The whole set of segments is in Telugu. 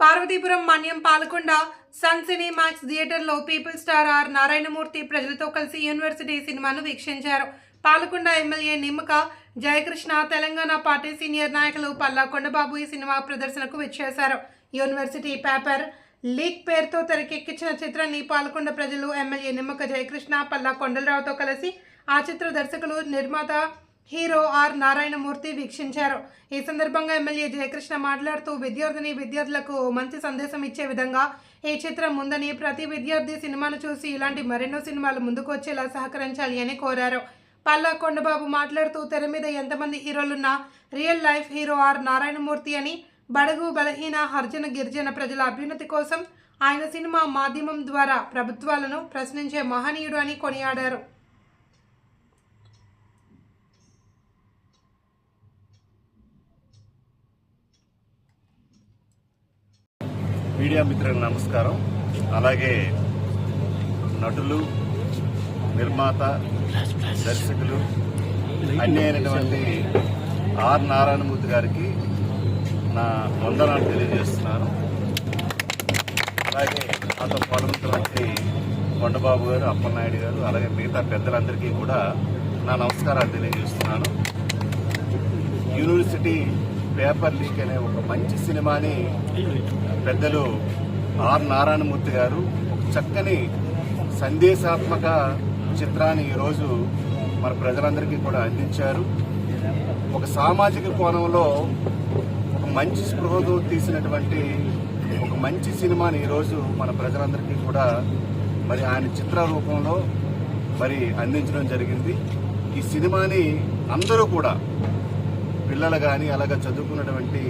పార్వతీపురం మన్యం పాలకొండ సన్ సినిమాక్స్ థియేటర్లో పీపుల్ స్టార్ ఆర్ నారాయణమూర్తి ప్రజలతో కలిసి యూనివర్సిటీ సినిమాను వీక్షించారు. Palakonda MLA Nimmaka Jayakrishna Telangana party senior నాయకులు పల్లా కొండబాబు ఈ సినిమా ప్రదర్శనకు విచ్చేశారు. యూనివర్సిటీ పేపర్ లీక్ పేరుతో తెరకెక్కించిన చిత్రాన్ని పాలకొండ ప్రజలు ఎమ్మెల్యే నిమ్మక జయకృష్ణ పల్లా కొండలరావుతో కలిసి ఆ చిత్ర దర్శకులు నిర్మాత హీరో ఆర్ నారాయణమూర్తి వీక్షించారు. ఈ సందర్భంగా ఎమ్మెల్యే జయకృష్ణ మాట్లాడుతూ విద్యార్థిని విద్యార్థులకు మంచి సందేశం ఇచ్చే విధంగా ఈ చిత్రం ఉందని ప్రతి విద్యార్థి సినిమాను చూసి ఇలాంటి మరెన్నో సినిమాలు ముందుకు వచ్చేలా సహకరించాలి అని కోరారు. పల్లా కొండబాబు మాట్లాడుతూ తెర మీద ఎంతమంది హీరోలున్నా real life hero R Narayanamurthy అని బడుగు బలహీన హర్జన గిరిజన ప్రజల అభ్యున్నతి కోసం ఆయన సినిమా మాధ్యమం ద్వారా ప్రభుత్వాలను ప్రశ్నించే మహనీయుడు అని కొనియాడారు. మీడియా మిత్రులకు నమస్కారం. అలాగే నటులు నిర్మాత దర్శకులు అన్ని అయినటువంటి ఆర్ నారాయణమూర్తి గారికి నా వందనాలు తెలియజేస్తున్నాను. అలాగే నాతో పాల్గొన్నటువంటి కొండబాబు గారు అప్పన్నాయుడు గారు అలాగే మిగతా పెద్దలందరికీ కూడా నా నమస్కారాలు తెలియజేస్తున్నాను. యూనివర్సిటీ పేపర్ లీక్ అనే ఒక మంచి సినిమాని పెద్దలు ఆర్ నారాయణమూర్తి గారు ఒక చక్కని సందేశాత్మక చిత్రాన్ని ఈరోజు మన ప్రజలందరికీ కూడా అందించారు. ఒక సామాజిక కోణంలో ఒక మంచి స్పృహతో తీసినటువంటి ఒక మంచి సినిమాని ఈరోజు మన ప్రజలందరికీ కూడా మరి ఆయన చిత్ర రూపంలో మరి అందించడం జరిగింది. ఈ సినిమాని అందరూ కూడా పిల్లలు కానీ అలాగే చదువుకున్నటువంటి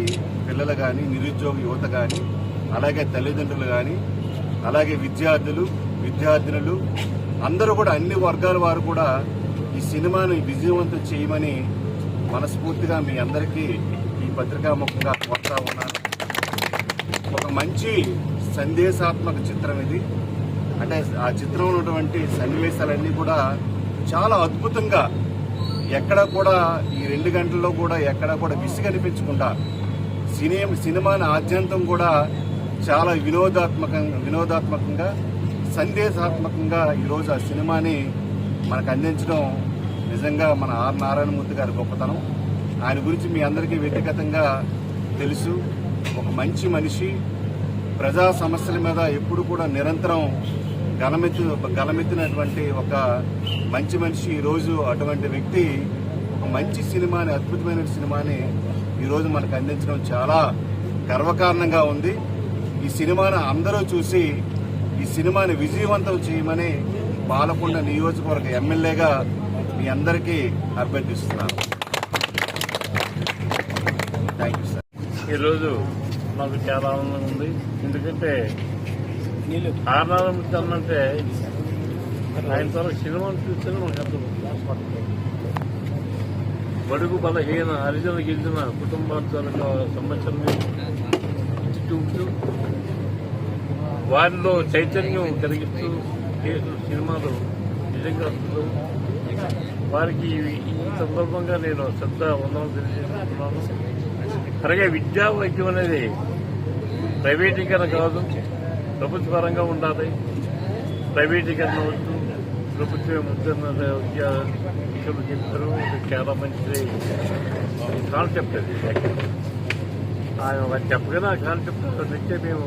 పిల్లలు కానీ నిరుద్యోగ యువత కానీ అలాగే తల్లిదండ్రులు కానీ అలాగే విద్యార్థులు విద్యార్థినులు అందరూ కూడా అన్ని వర్గాల వారు కూడా ఈ సినిమాను విజయవంతం చేయమని మనస్ఫూర్తిగా మీ అందరికీ ఈ పత్రికాముఖంగా కోరుతా ఉన్నాను. ఒక మంచి సందేశాత్మక చిత్రం ఇది. అంటే ఆ చిత్రంలో ఉన్నటువంటి సన్నివేశాలన్నీ కూడా చాలా అద్భుతంగా ఎక్కడ కూడా ఈ రెండు గంటల్లో కూడా ఎక్కడ కూడా విసిగనిపించకుండా సినీ సినిమాని ఆద్యంతం కూడా చాలా వినోదాత్మకంగా వినోదాత్మకంగా సందేశాత్మకంగా ఈరోజు ఆ సినిమాని మనకు అందించడం నిజంగా మన ఆర్ నారాయణమూర్తి గారి గొప్పతనం. ఆయన గురించి మీ అందరికీ వ్యక్తిగతంగా తెలుసు. ఒక మంచి మనిషి. ప్రజా సమస్యల మీద ఎప్పుడు కూడా నిరంతరం గలమెత్తు గలమెత్తినటువంటి ఒక మంచి మనిషి ఈరోజు అటువంటి వ్యక్తి ఒక మంచి సినిమాని అద్భుతమైన సినిమాని ఈరోజు మనకు అందించడం చాలా గర్వకారణంగా ఉంది. ఈ సినిమాను అందరూ చూసి ఈ సినిమాని విజయవంతం చేయమని పాలకొండ నియోజకవర్గ ఎమ్మెల్యేగా మీ అందరికీ అభ్యర్థిస్తున్నాను. థ్యాంక్ యూ సార్ ఈరోజు నాకు చాలా ఆనందంగా ఉంది. ఎందుకంటే ఆనందం అంటే ఆయన తర్వాత సినిమాను చూస్తేనే మనకు అర్థం బడుగు బలహీన హరిజన గిరిజన కుటుంబాల తాలూకా సమస్యలను వారిలో చైతన్యం కలిగిస్తూ చేసిన సినిమాలు నిజంగా వారికి ఈ- సందర్భంగా నేను శ్రద్ధ వందనం తెలియజేస్తున్నాను అలాగే విద్యా వైద్యం అనేది ప్రైవేటీకరణ కాదు. ప్రభుత్వ పరంగా ఉండాలి. ప్రైవేటీకరణ వద్దు. ప్రభుత్వం ముద్రణ విద్యా శిక్షణ చెప్తారు ఇది చాలా మంచిది. కాన్సెప్ట్ అది. ఆయన ఒక చెప్పగానే ఆ కాన్సెప్ట్ నుంచే మేము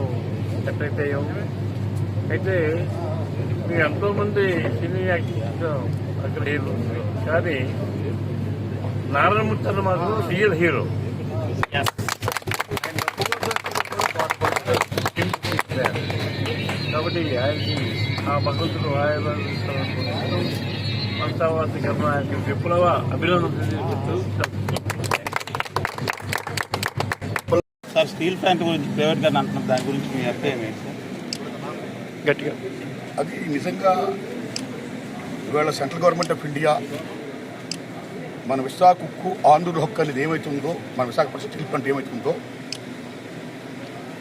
అట్రాక్ట్ అయ్యాము అయితే మీరు ఎంతోమంది సినీ యాక్టర్స్ అక్కడ హీరో కానీ నారాయణమూర్తి మాత్రం రియల్ హీరో ఆయనకి ఆ భగవంతుడు ఆయన వంశావాసీకరణ ఆయనకి విప్లవ అభినందన తెలియజేస్తూ సార్ స్టీల్ ప్లాంట్ గురించి ప్రైవేట్గా అంటున్నారు. దాని గురించి మీ అభిప్రాయం ఏంటి గట్టిగా. అది నిజంగా ఇవాళ సెంట్రల్ గవర్నమెంట్ ఆఫ్ ఇండియా మన విశాఖ ఉక్కు ఆంధ్రుల హక్కు అనేది ఏమైతుందో మన విశాఖపట్నం స్టీల్ ప్లాంట్ ఏమైతుందో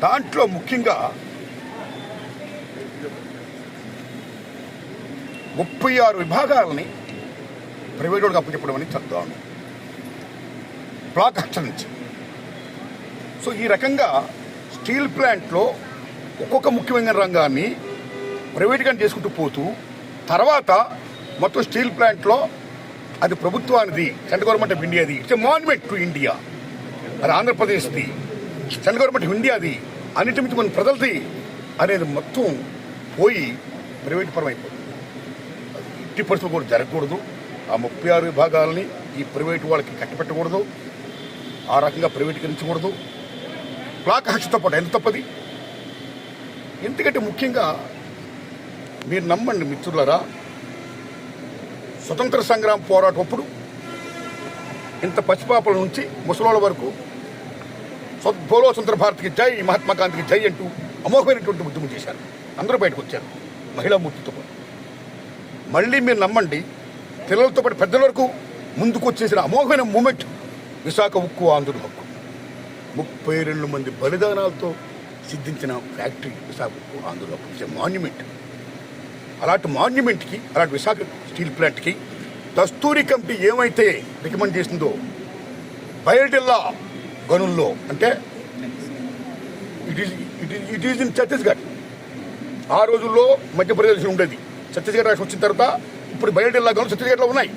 దాంట్లో ముఖ్యంగా ముప్పై ఆరు విభాగాలని ప్రైవేట్ వాళ్ళకి అప్పచెప్పడం అనేది చదువుతాను బ్లాక్ హస్టర్ నుంచి. సో ఈ రకంగా స్టీల్ ప్లాంట్లో ఒక్కొక్క ముఖ్యమైన రంగాన్ని ప్రైవేట్గా చేసుకుంటూ పోతూ తర్వాత మొత్తం స్టీల్ ప్లాంట్లో అది ప్రభుత్వానిది central government of ఇండియాది it's a monument to India అది ఆంధ్రప్రదేశ్ది సెంట్రల్ గవర్నమెంట్ ఆఫ్ ఇండియాది అన్నిటి మించి మన ప్రజలది అనేది మొత్తం పోయి ప్రైవేట్ పరం అయిపోతుంది. ఇట్టి పరిస్థితులు కూడా జరగకూడదు. ఆ ముప్పై ఆరు విభాగాలని ఈ ప్రైవేట్ వాళ్ళకి కట్టిపెట్టకూడదు ఆ రకంగా ప్రైవేటీకరించకూడదు. బ్లాక్ హక్కుతో తప్పదు ఎంత తప్పది? ఎందుకంటే ముఖ్యంగా మీరు నమ్మండి మిత్రులరా స్వతంత్ర సంగ్రామ పోరాటం అప్పుడు ఇంత పసిపాపల నుంచి ముసలోళ్ళ వరకు స్వ- బోలో స్వతంత్ర భారత్కి జై మహాత్మా గాంధీకి జై అంటూ అమోఘమైనటువంటి ఉద్యమం చేశారు. అందరూ బయటకు వచ్చారు. మహిళా మూర్తితో పాటు. మళ్ళీ మీరు నమ్మండి పిల్లలతో పాటు పెద్దల వరకు ముందుకు వచ్చేసిన అమోఘమైన మూమెంట్ విశాఖ ఉక్కు ఆంధ్రుల హక్కు. ముప్పై రెండు మంది బలిదానాలతో సిద్ధించిన ఫ్యాక్టరీ విశాఖ ఉక్కు ఆంధ్రుల హక్కు ఇట్స్ మాన్యుమెంట్. అలాంటి మాన్యుమెంట్కి అలాంటి విశాఖ స్టీల్ ప్లాంట్కి దస్తూరి కమిటీ ఏమైతే రికమెండ్ చేసిందో బయటిల్లా గనుల్లో అంటే it is it is it is in Chhattisgarh ఆ రోజుల్లో మధ్యప్రదేశ్ ఉండేది. ఛత్తీస్గఢ్ రాష్ట్రం వచ్చిన తర్వాత ఇప్పుడు బయట గనులు ఛత్తీస్గఢ్లో ఉన్నాయి.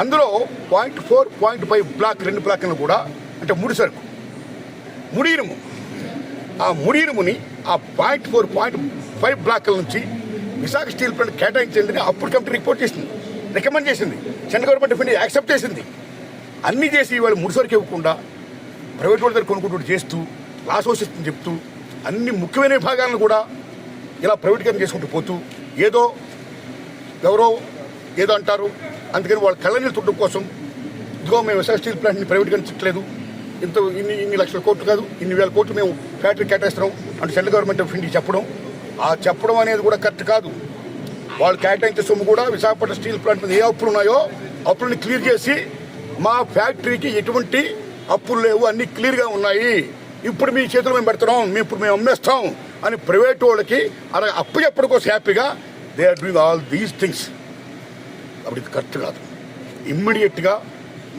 అందులో point four point five block రెండు బ్లాక్లను కూడా అంటే ముడి సరుకు. ముడి ఇనుము ఆ ముడి ఇనుముని ఆ పాయింట్ ఫోర్ పాయింట్ ఫైవ్ బ్లాక్ల నుంచి విశాఖ స్టీల్ ప్లాంట్ కేటాయించండి అప్పుడు కమిటీ రిపోర్ట్ చేసింది. రికమెండ్ చేసింది. Central government of India accept చేసింది. అన్నీ చేసి ఇవాళ ముడిసరికి ఇవ్వకుండా ప్రైవేట్ వాళ్ళ దగ్గర కొనుక్కుంటూ చేస్తూ లాస్ వస్తుంది చెప్తూ అన్ని ముఖ్యమైన విభాగాలను కూడా ఇలా ప్రైవేటీకరణ చేసుకుంటూ పోతూ ఏదో ఎవరో ఏదో అంటారు. అందుకని వాళ్ళ కళ్ళని తుట్టడం కోసం ఇదిగో మేము విశాఖ స్టీల్ ప్లాంట్ని ప్రైవేటీకరించట్లేదు ఇంత ఇన్ని ఇన్ని లక్షల కోట్లు కాదు ఇన్ని వేల కోట్లు మేము ఫ్యాక్టరీ కేటాయిస్తున్నాం అంటే సెంట్రల్ గవర్నమెంట్ ఆఫ్ ఇండియా చెప్పడం. ఆ చెప్పడం అనేది కూడా కరెక్ట్ కాదు. వాళ్ళు కేటాయించే సొమ్ము కూడా విశాఖపట్నం స్టీల్ ప్లాంట్ మీద ఏ అప్పులు ఉన్నాయో అప్పులని క్లియర్ చేసి మా ఫ్యాక్టరీకి ఎటువంటి అప్పులు లేవు అన్నీ క్లియర్గా ఉన్నాయి. ఇప్పుడు మీ చేతులు మేము పెడుతున్నాం మీ ఇప్పుడు మేము అమ్మేస్తాం. అని ప్రైవేట్ వాళ్ళకి అలా అప్పు చెప్పడం కోసం హ్యాపీగా they are doing all these things అప్పుడు ఇది కరెక్ట్ కాదు. ఇమ్మీడియట్గా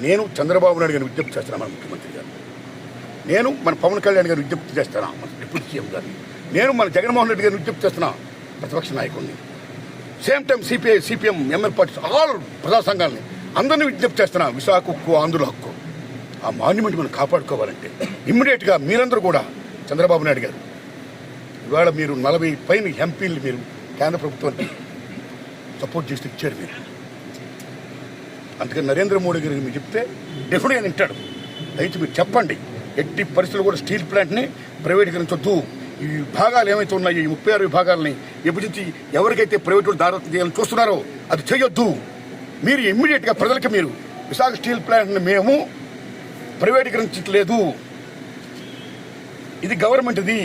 నేను చంద్రబాబు నాయుడు గారిని విజ్ఞప్తి చేస్తున్నాను మన ముఖ్యమంత్రి గారు. నేను మన పవన్ కళ్యాణ్ గారిని విజ్ఞప్తి చేస్తాను. మన డిప్యూటీ సీఎం గారిని. నేను మన జగన్మోహన్ రెడ్డి గారిని విజ్ఞప్తి చేస్తున్నా ప్రతిపక్ష నాయకుడిని. Same time CPI CPM ML parties all ప్రజా సంఘాలని అందరినీ విజ్ఞప్తి చేస్తున్నా విశాఖ హక్కు ఆంధ్రుల హక్కు. ఆ మాన్యుమెంట్ మనం కాపాడుకోవాలంటే ఇమ్మీడియట్గా మీరందరూ కూడా చంద్రబాబు నాయుడు గారు ఇవాళ మీరు నలభై పైన ఎంపీలు మీరు కేంద్ర ప్రభుత్వాన్ని సపోర్ట్ చేస్తూ ఇచ్చారు మీరు. అందుకని నరేంద్ర మోడీ గారికి మీరు చెప్తే డెఫినెట్ అని వింటాడు. దయచేసి మీరు చెప్పండి. ఎట్టి పరిస్థితులు కూడా స్టీల్ ప్లాంట్ని ప్రైవేటీకరించొద్దు. ఈ విభాగాలు ఏమైతే ఉన్నాయో ఈ ముప్పై ఆరు విభాగాలని విభజించి ఎవరికైతే ప్రైవేట్ దారత్వం దారి చేయాలని చూస్తున్నారో అది చేయొద్దు. మీరు ఇమ్మీడియట్గా ప్రజలకి మీరు విశాఖ స్టీల్ ప్లాంట్ని మేము ప్రైవేటీకరించట్లేదు. ఇది గవర్నమెంట్ది.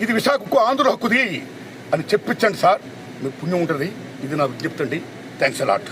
ఇది విశాఖకు ఆంధ్ర హక్కుది అని చెప్పించండి సార్. మీకు పుణ్యం ఉంటుంది. ఇది నా విజ్ఞప్తి అండి. Thanks a lot